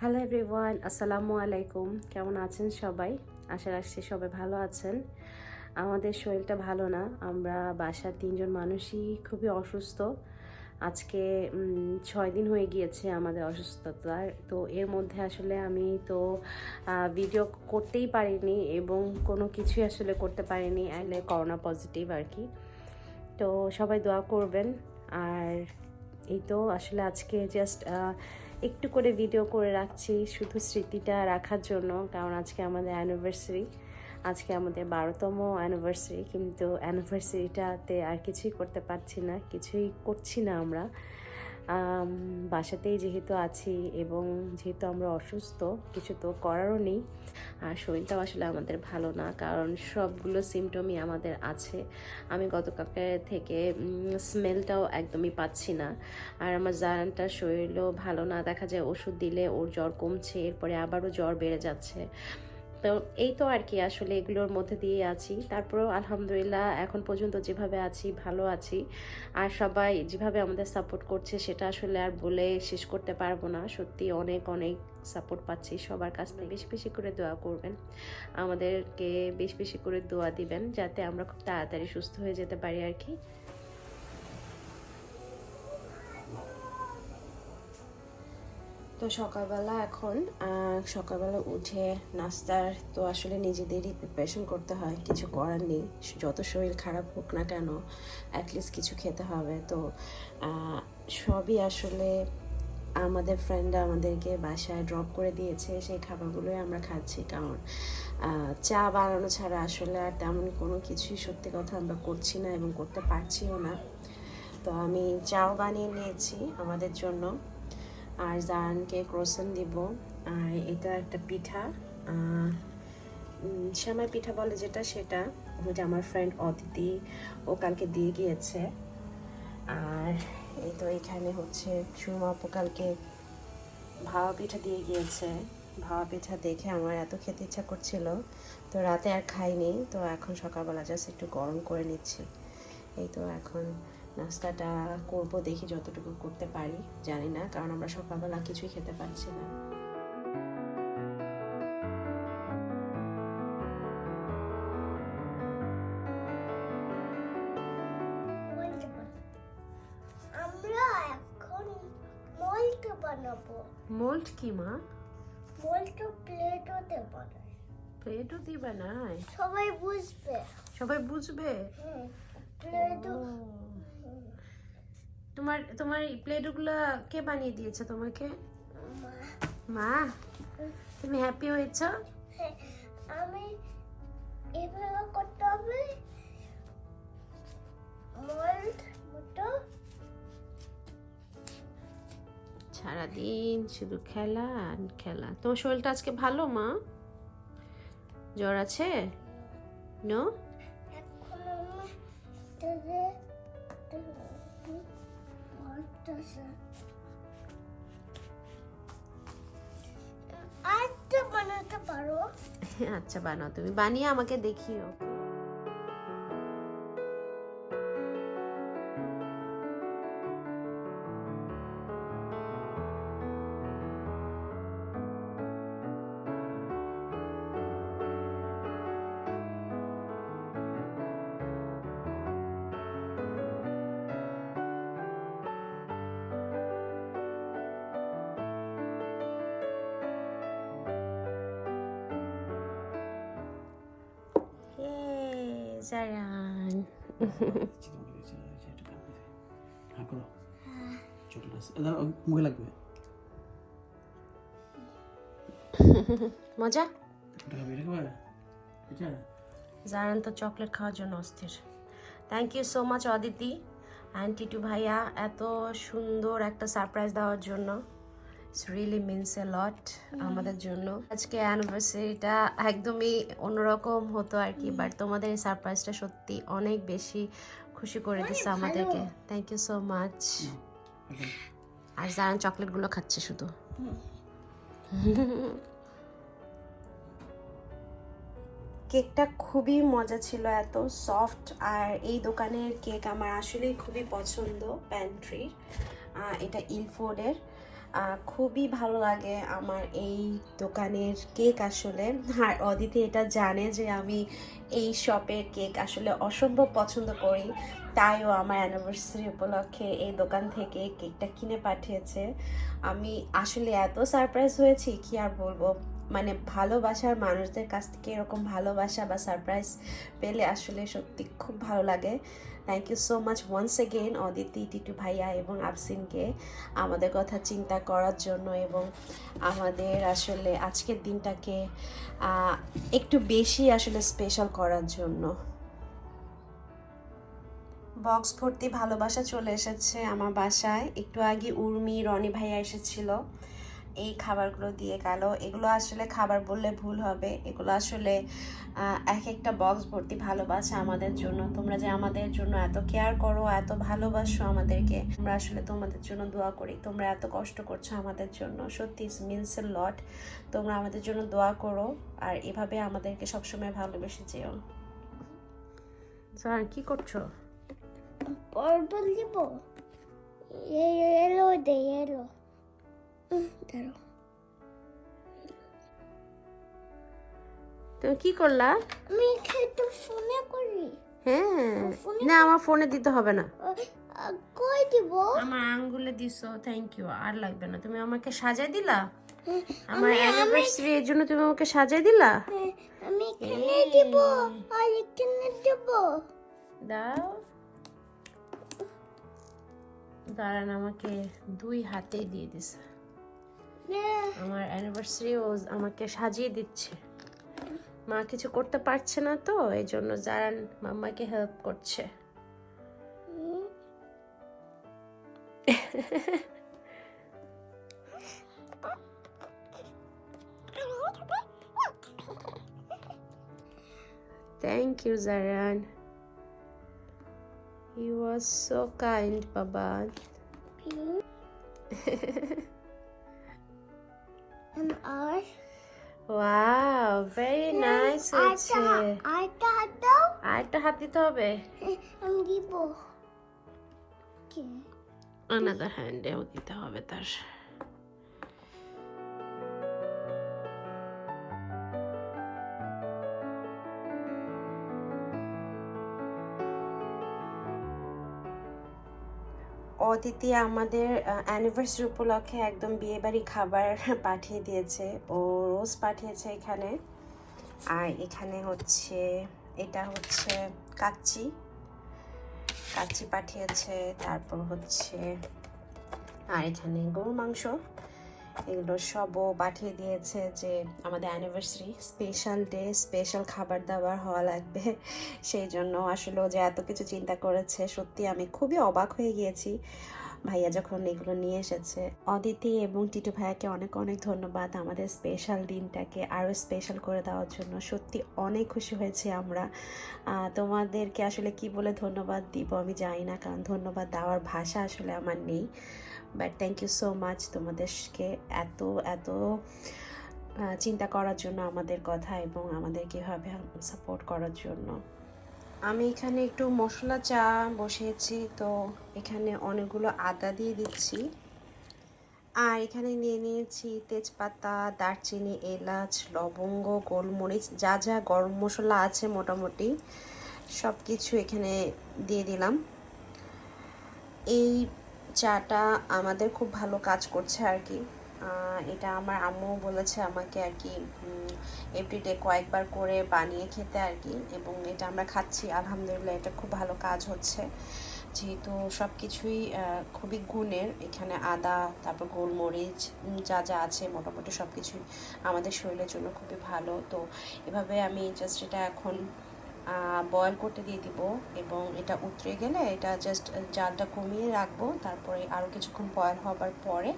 Hello everyone আসসালামু আলাইকুম কেমন আছেন সবাই? আশা রাখছি সবাই ভালো আছেন। আমাদের শরীরটা ভালো না। আমরা বাসার তিনজন মানুষই খুবই অসুস্থ। আজকে ছয় দিন হয়ে গিয়েছে আমাদের অসুস্থতার। তো এর মধ্যে আসলে আমি তো ভিডিও করতেই পারিনি এবং কোনো কিছুই আসলে করতে পারিনি। আইলে করোনা পজিটিভ আর কি তো সবাই দোয়া করবেন। আর এই তো আসলে আজকে জাস্ট একটু করে ভিডিও করে রাখছি শুধু স্মৃতিটা রাখার জন্য কারণ আজকে আমাদের অ্যানিভার্সারি আজকে আমাদের বারোতম অ্যানিভার্সারি কিন্তু অ্যানিভার্সারিটাতে আর কিছুই করতে পারছি না কিছুই করছি না আমরা। আম, বাসাতেই যেহেতু আছি এবং যেহেতু আমরা অসুস্থ, কিছু তো করারও নেই। আর শরীরটাও আসলে আমাদের ভালো না, কারণ সবগুলো সিমটমই আমাদের আছে। আমি গতকালকে থেকে স্মেলটাও একদমই পাচ্ছি না। আর আমার জারানটার শরীরও ভালো না, দেখা যায় ওষুধ দিলে ওর জ্বর কমছে, এরপরে আবারও জ্বর বেড়ে যাচ্ছে। তো এই তো আর কি আসলে এগুলোর মধ্যে দিয়ে আছি। তারপরেও আলহামদুলিল্লাহ এখন পর্যন্ত যেভাবে আছি, ভালো আছি। আর সবাই যেভাবে আমাদের সাপোর্ট করছে সেটা আসলে আর বলে শেষ করতে পারব না। সত্যি অনেক অনেক সাপোর্ট পাচ্ছি সবার কাছ থেকে। বেশি বেশি করে দোয়া করবেন। আমাদেরকে বেশি বেশি করে দোয়া দিবেন যাতে আমরা খুব তাড়াতাড়ি সুস্থ হয়ে যেতে পারি আর কি। তো সকালবেলা এখন সকালবেলা উঠে নাস্তার তো আসলে নিজেদেরই প্রিপারেশন করতে হয়, কিছু করার নেই। যত শরীর খারাপ হোক না কেন অ্যাটলিস্ট কিছু খেতে হবে। তো সবই আসলে আমাদের ফ্রেন্ডরা আমাদেরকে বাসায় ড্রপ করে দিয়েছে, সেই খাবারগুলোই আমরা খাচ্ছি। কারণ চা বানানো ছাড়া আসলে আর তেমন কোনো কিছুই সত্যি কথা আমরা করছি না এবং করতে পারছিও না। তো আমি চাও বানিয়ে নিয়েছি আমাদের জন্য। আর জানকে ক্রোসেন দিব। আর এটা একটা পিঠা। সেমাই পিঠা বলে যেটা, সেটা ওটা আমার ফ্রেন্ড অদিতি ও কালকে দিয়ে গিয়েছে। আর এই তো এখানে হচ্ছে সুরমা আপু ভাওয়া পিঠা দিয়ে গিয়েছে। ভাওয়া পিঠা দেখে আমার এত খেতে ইচ্ছা করছিল। তো রাতে আর খাইনি। তো এখন সকালবেলা জাস্ট একটু গরম করে নিচ্ছি। এই তো এখন নাস্তাটা করব দেখি যতটুকু করতে পারি জানি না কারণ আমরা সকালবেলা কিছুই খেতে পারছি না। বানাবো। মোল্ড কি মা? মোল্ড প্লেটোতে বানাই প্লেটও দিয়ে বানায় সবাই বুঝবে। সবাই বুঝবে? হুম প্লেটো তোমার তোমার এই প্লেটগুলো কে বানিয়ে দিয়েছে তোমাকে? মা তুমি হ্যাপি হয়েছো? হ্যাঁ, আমি এভাবে করতে হবে। মোল্ড মতো সারাদিন শুধু খেলা আর খেলা। তোমার শরীরটা আজকে ভালো মা? জ্বর আছে? নো আরেকটা বানাতে আচ্ছা বানাও তুমি। বানিয়ে আমাকে দেখিও। মুখে লাগবে মজা জারান তো চকলেট খাওয়ার জন্য অস্থির thank you so much Aditi and Titu ভাইয়া এত সুন্দর একটা সারপ্রাইজ দেওয়ার জন্য। It's really means a lot আমাদের জন্য। আজকে অ্যানিভার্সারিটা একদমই অন্যরকম হতো আর কি বাট তোমাদের এই সারপ্রাইজটা সত্যি অনেক বেশি খুশি করে দিচ্ছে আমাদেরকে। থ্যাংক ইউ সো মাচ আর জারান চকলেটগুলো খাচ্ছে শুধু। কেকটা খুবই মজা ছিল এত সফট আর এই দোকানের কেক আমার আসলেই খুবই পছন্দ প্যান্ট্রির এটা ইলফোর্ডের খুবই ভালো লাগে আমার এই দোকানের কেক আসলে। আর অদিতি এটা জানে যে আমি এই শপের কেক আসলে অসম্ভব পছন্দ করি, তাইও আমার অ্যানিভার্সারি উপলক্ষে এই দোকান থেকে কেকটা কিনে পাঠিয়েছে। আমি আসলে এত সারপ্রাইজ হয়েছি, কি আর বলব? মানে ভালোবাসার মানুষদের কাছ থেকে এরকম ভালোবাসা বা সারপ্রাইজ পেলে আসলে সত্যি খুব ভালো লাগে। Thank you so much once again Aditi, Titu ভাইয়া এবং আফসিনকে আমাদের কথা চিন্তা করার জন্য এবং আমাদের আসলে আজকের দিনটাকে একটু বেশি আসলে স্পেশাল করার জন্য। বক্স ভর্তি ভালোবাসা চলে এসেছে আমার বাসায়। একটু আগে উর্মি, রনি ভাইয়া এসেছিল। এই খাবারগুলো দিয়ে গেল। এগুলো আসলে খাবার বললে ভুল হবে। এগুলো আসলে এক একটা বক্স ভর্তি ভালোবাসা আমাদের জন্য। তোমরা যে আমাদের জন্য এত কেয়ার করো, এত ভালোবাসো আমাদেরকে, আমরা আসলে তোমাদের জন্য দোয়া করি। তোমরা এত কষ্ট করছ আমাদের জন্য। সত্যি মিনস এ লট তোমরা আমাদের জন্য দোয়া করো, আর এভাবে আমাদেরকে সবসময় ভালোবেসে যেও। স্যার কি করছ? দিব এলো, দে, এলো। দাঁড়ো তুমি কি করলা? আমি খেতে ফোনে করি। হ্যাঁ। না আমার ফোনে দিতে হবে না। কই দিব? আমার আঙ্গুলে দিছো থ্যাংক ইউ আর লাগবে না। তুমি আমাকে সাজাই দিলা? হ্যাঁ, আমার অ্যানিভার্সারি এর জন্য তুমি আমাকে সাজাই দিলা? হ্যাঁ, আমি এখানে দিব আর এখানে দিব। দাও। দাঁড়ান আমাকে দুই হাতেই দিয়ে দিছে। আমার অ্যানিভার্সারি ও আমাকে সাজিয়ে দিচ্ছে মা কিছু করতে পারছে না তো এই জন্য জারান মাম্মাকে হেল্প করছে Thank you, Zaran. You are so kind, Baba. And আর Wow, very nice হয়েছে আরেকটা হাত দাও আরেকটা হাত দিতে হবে আমি দিব কি আনাদার হ্যান্ডেও দিতে হবে তার অদিতি আমাদের অ্যানিভার্সারি উপলক্ষে একদম বিয়েবাড়ি খাবার পাঠিয়ে দিয়েছে। ও রোজ পাঠিয়েছে এখানে। আর এখানে হচ্ছে, এটা হচ্ছে কাচ্চি। কাচ্চি পাঠিয়েছে, তারপর হচ্ছে, আর এখানে গরু মাংস। এগুলো সবও পাঠিয়ে দিয়েছে যে আমাদের অ্যানিভার্সারি স্পেশাল ডে স্পেশাল খাবার দাবার হওয়া লাগবে। সেই জন্য আসলে যে এত কিছু চিন্তা করেছে, সত্যি আমি খুবই অবাক হয়ে গিয়েছি। ভাইয়া যখন এগুলো নিয়ে এসেছে, অদিতি এবং টিটু ভাইয়াকে অনেক অনেক ধন্যবাদ আমাদের স্পেশাল দিনটাকে আরও স্পেশাল করে দেওয়ার জন্য। সত্যি অনেক খুশি হয়েছি আমরা। তোমাদেরকে আসলে কি বলে ধন্যবাদ দিব আমি জানি না, কারণ ধন্যবাদ দেওয়ার ভাষা আসলে আমার নেই। But thank you so much তোমাদেরকে এত এত চিন্তা করার জন্য আমাদের কথা এবং আমাদের কীভাবে সাপোর্ট করার জন্য। আমি এখানে একটু মশলা চা বসিয়েছি, তো এখানে অনেকগুলো আদা দিয়ে দিচ্ছি। আর এখানে নিয়ে নিয়েছি তেজপাতা, দারচিনি, এলাচ, লবঙ্গ, গোলমরিচ, যা যা গরম মশলা আছে মোটামুটি সব কিছু এখানে দিয়ে দিলাম। এই চাটা আমাদের খুব ভালো কাজ করছে আর কি। এটা আমার আম্মু বলেছে আমাকে আর কি এভরিডে কয়েকবার করে বানিয়ে খেতে আর কি, এবং এটা আমরা খাচ্ছি, আলহামদুলিল্লাহ এটা খুব ভালো কাজ হচ্ছে। যেহেতু সব কিছুই খুবই গুণের, এখানে আদা, তারপর গোলমরিচ যা যা আছে মোটামুটি সব কিছুই আমাদের শরীরের জন্য খুবই ভালো। তো এভাবে আমি জাস্ট এটা এখন বয়েল করতে দিয়ে দিব, এবং এটা উতরে গেলে এটা জাস্ট জালটা কমিয়ে রাখব, তারপরে আরও কিছুক্ষণ বয়েল হবার পরে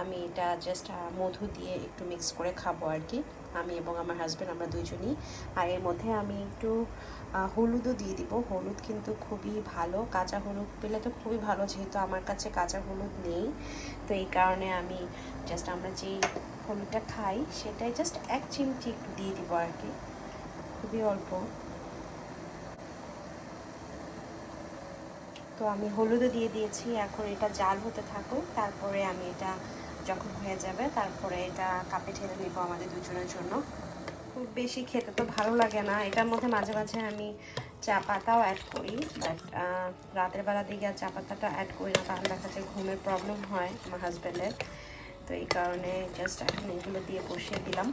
আমি এটা জাস্ট মধু দিয়ে একটু মিক্স করে খাব আর কি আমি এবং আমার হাজব্যান্ড আমরা দুইজনই। আর এর মধ্যে আমি একটু হলুদও দিয়ে দিব। হলুদ কিন্তু খুবই ভালো। কাঁচা হলুদ পেলে তো খুবই ভালো, যেহেতু আমার কাছে কাঁচা হলুদ নেই। তো এই কারণে আমি জাস্ট আমরা যেই হলুদটা খাই, সেটাই জাস্ট এক চিমটি একটু দিয়ে দিব আর কি খুবই অল্প। তো আমি হলুদও দিয়ে দিয়েছি। এখন এটা জাল হতে থাকুক। তারপরে আমি এটা যখন হয়ে যাবে, তারপরে এটা কাপে ঠেলে নিব আমাদের দুজনের জন্য। খুব বেশি খেতে তো ভালো লাগে না। এটার মধ্যে মাঝে মাঝে আমি চা পাতাও অ্যাড করি বাট রাতের বেলা দিকে আর চা পাতাটা অ্যাড করি না তাহলে দেখা যায় ঘুমের প্রবলেম হয় আমার হাজব্যান্ডের তো এই কারণে জাস্ট এখন এগুলো দিয়ে বসিয়ে দিলাম।